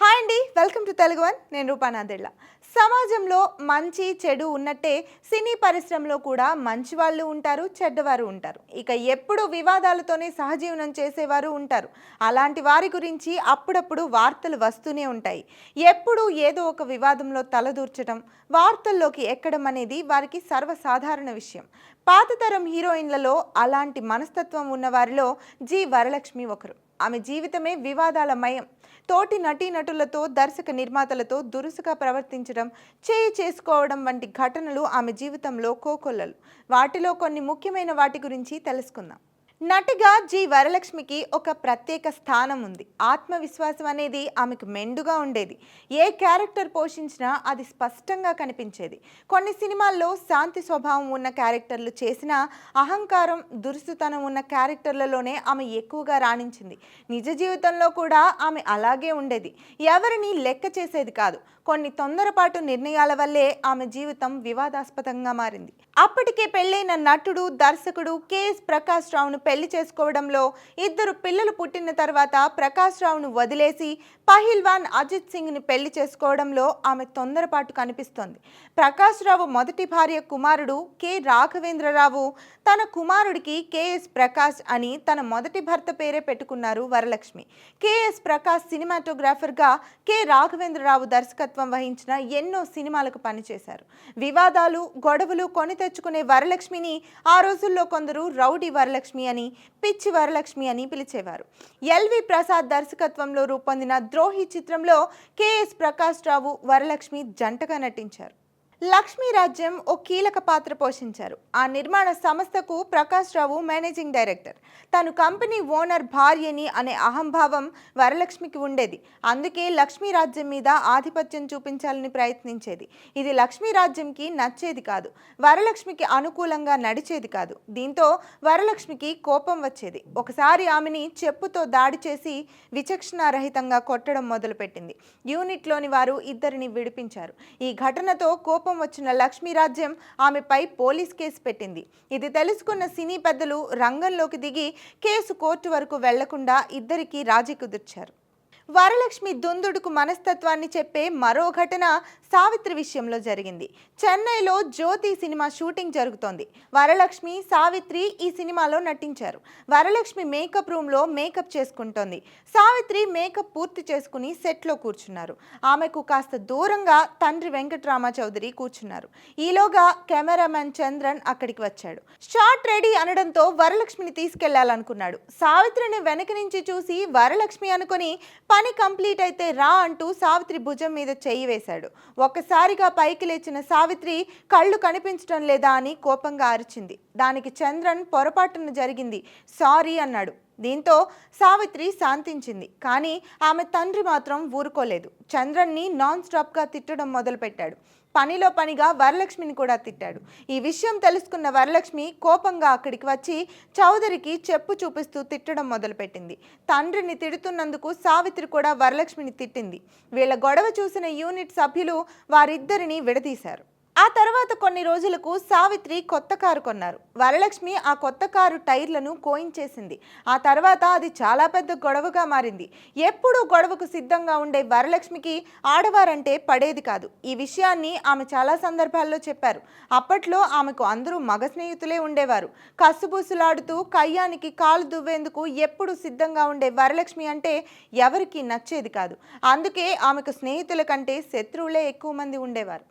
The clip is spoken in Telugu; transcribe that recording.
హాయ్ అండి వెల్కమ్ టు తెలుగు వన్. నేను రూపానాథెళ్ళ సమాజంలో మంచి చెడు ఉన్నట్టే సినీ పరిశ్రమలో కూడా మంచి వాళ్ళు ఉంటారు చెడ్డవారు ఉంటారు. ఇక ఎప్పుడు వివాదాలతోనే సహజీవనం చేసేవారు ఉంటారు. అలాంటి వారి గురించి అప్పుడప్పుడు వార్తలు వస్తూనే ఉంటాయి. ఎప్పుడు ఏదో ఒక వివాదంలో తలదూర్చడం వార్తల్లోకి ఎక్కడం అనేది వారికి సర్వసాధారణ విషయం. పాతతరం హీరోయిన్లలో అలాంటి మనస్తత్వం ఉన్నవారిలో జి వరలక్ష్మి ఒకరు. ఆమె జీవితమే వివాదాల మయం. తోటి నటీనటులతో దర్శక నిర్మాతలతో దురుసుగా ప్రవర్తించడం చేయి చేసుకోవడం వంటి ఘటనలు ఆమె జీవితంలో కోకొల్లలు. వాటిలో కొన్ని ముఖ్యమైన వాటి గురించి తెలుసుకుందాం. నటిగా జి వరలక్ష్మికి ఒక ప్రత్యేక స్థానం ఉంది. ఆత్మవిశ్వాసం అనేది ఆమెకు మెండుగా ఉండేది. ఏ క్యారెక్టర్ పోషించినా అది స్పష్టంగా కనిపించేది. కొన్ని సినిమాల్లో శాంతి స్వభావం ఉన్న క్యారెక్టర్లు చేసినా అహంకారం దురుసుతనం ఉన్న క్యారెక్టర్లలోనే ఆమె ఎక్కువగా రాణించింది. నిజ జీవితంలో కూడా ఆమె అలాగే ఉండేది. ఎవరిని లెక్క చేసేది కాదు. కొన్ని తొందరపాటు నిర్ణయాల వల్లే ఆమె జీవితం వివాదాస్పదంగా మారింది. అప్పటికే పెళ్ళైన నటుడు దర్శకుడు కెఎస్ ప్రకాష్ రావును పెళ్ళి చేసుకోవడంలో ఇద్దరు పిల్లలు పుట్టిన తర్వాత ప్రకాష్ రావును వదిలేసి పహిల్వాన్ అజిత్ సింగ్ని పెళ్ళి చేసుకోవడంలో ఆమె తొందరపాటు కనిపిస్తోంది. ప్రకాష్ రావు మొదటి భార్య కుమారుడు కె. రాఘవేంద్రరావు తన కుమారుడికి కెఎస్ ప్రకాష్ అని తన మొదటి భర్త పేరే పెట్టుకున్నారు వరలక్ష్మి. కెఎస్ ప్రకాష్ సినిమాటోగ్రాఫర్గా కె. రాఘవేంద్రరావు దర్శకత్వం వహించిన ఎన్నో సినిమాలకు పనిచేశారు. వివాదాలు గొడవలు కొని తెచ్చుకునే వరలక్ష్మిని ఆ రోజుల్లో కొందరు రౌడీ వరలక్ష్మి అని పిచ్చి వరలక్ష్మి అని పిలిచేవారు. ఎల్వి ప్రసాద్ దర్శకత్వంలో రూపొందిన ద్రోహి చిత్రంలో కెఎస్ ప్రకాష్ రావు వరలక్ష్మి జంటగా నటించారు. లక్ష్మీ రాజ్యం ఓ కీలక పాత్ర పోషించారు. ఆ నిర్మాణ సంస్థకు ప్రకాష్ రావు మేనేజింగ్ డైరెక్టర్. తను కంపెనీ ఓనర్ భార్యని అనే అహంభావం వరలక్ష్మికి ఉండేది. అందుకే లక్ష్మీ రాజ్యం మీద ఆధిపత్యం చూపించాలని ప్రయత్నించేది. ఇది లక్ష్మీ రాజ్యంకి నచ్చేది కాదు. వరలక్ష్మికి అనుకూలంగా నడిచేది కాదు. దీంతో వరలక్ష్మికి కోపం వచ్చేది. ఒకసారి ఆమెని చెప్పుతో దాడి చేసి విచక్షణారహితంగా కొట్టడం మొదలుపెట్టింది. యూనిట్లోని వారు ఇద్దరిని విడిపించారు. ఈ ఘటనతో కోపం కోపం వచ్చిన లక్ష్మీరాజ్యం ఆమెపై పోలీస్ కేసు పెట్టింది. ఇది తెలుసుకున్న సినీ పెద్దలు రంగంలోకి దిగి కేసు కోర్టు వరకు వెళ్ళకుండా ఇద్దరికీ రాజీ కుదిర్చారు. వరలక్ష్మి దుందుడుకు మనస్తత్వాన్ని చెప్పే మరో ఘటన సావిత్రి విషయంలో జరిగింది. చెన్నైలో జ్యోతి సినిమా షూటింగ్ జరుగుతోంది. వరలక్ష్మి సావిత్రి ఈ సినిమాలో నటించారు. వరలక్ష్మి మేకప్ రూమ్లో మేకప్ చేసుకుంటోంది. సావిత్రి మేకప్ పూర్తి చేసుకుని సెట్లో కూర్చున్నారు. ఆమెకు కాస్త దూరంగా తండ్రి వెంకటరామ చౌదరి కూర్చున్నారు. ఈలోగా కెమెరామెన్ చంద్రన్ అక్కడికి వచ్చాడు. షాట్ రెడీ అనడంతో వరలక్ష్మిని తీసుకెళ్ళాలనుకున్నాడు. సావిత్రిని వెనక నుంచి చూసి వరలక్ష్మి అనుకుని పని కంప్లీట్ అయితే రా అంటూ సావిత్రి భుజం మీద చెయ్యి వేశాడు. ఒక్కసారిగా పైకి లేచిన సావిత్రి కళ్ళు కనిపించడం లేదా అని కోపంగా అరిచింది. దానికి చంద్రన్ పొరపాటున జరిగింది. సారీ అన్నాడు. దీంతో సావిత్రి శాంతించింది. కానీ ఆమె తండ్రి మాత్రం ఊరుకోలేదు. చంద్రన్ని నాన్ స్టాప్గా తిట్టడం మొదలుపెట్టాడు. పనిలో పనిగా వరలక్ష్మిని కూడా తిట్టాడు. ఈ విషయం తెలుసుకున్న వరలక్ష్మి కోపంగా అక్కడికి వచ్చి చౌదరికి చెప్పు చూపిస్తూ తిట్టడం మొదలుపెట్టింది. తండ్రిని తిడుతున్నందుకు సావిత్రి కూడా వరలక్ష్మిని తిట్టింది. వీళ్ళ గొడవ చూసిన యూనిట్ సభ్యులు వారిద్దరిని విడదీశారు. ఆ తర్వాత కొన్ని రోజులకు సావిత్రి కొత్త కారు కొన్నారు. వరలక్ష్మి ఆ కొత్త కారు టైర్లను కోయించేసింది. ఆ తర్వాత అది చాలా పెద్ద గొడవగా మారింది. ఎప్పుడూ గొడవకు సిద్ధంగా ఉండే వరలక్ష్మికి ఆడవారంటే పడేది కాదు. ఈ విషయాన్ని ఆమె చాలా సందర్భాల్లో చెప్పారు. అప్పట్లో ఆమెకు అందరూ మగ స్నేహితులే ఉండేవారు. కసుబూసులాడుతూ కయ్యానికి కాలు దువ్వేందుకు ఎప్పుడు సిద్ధంగా ఉండే వరలక్ష్మి అంటే ఎవరికీ నచ్చేది కాదు. అందుకే ఆమెకు స్నేహితుల కంటే శత్రువులే ఎక్కువ మంది ఉండేవారు.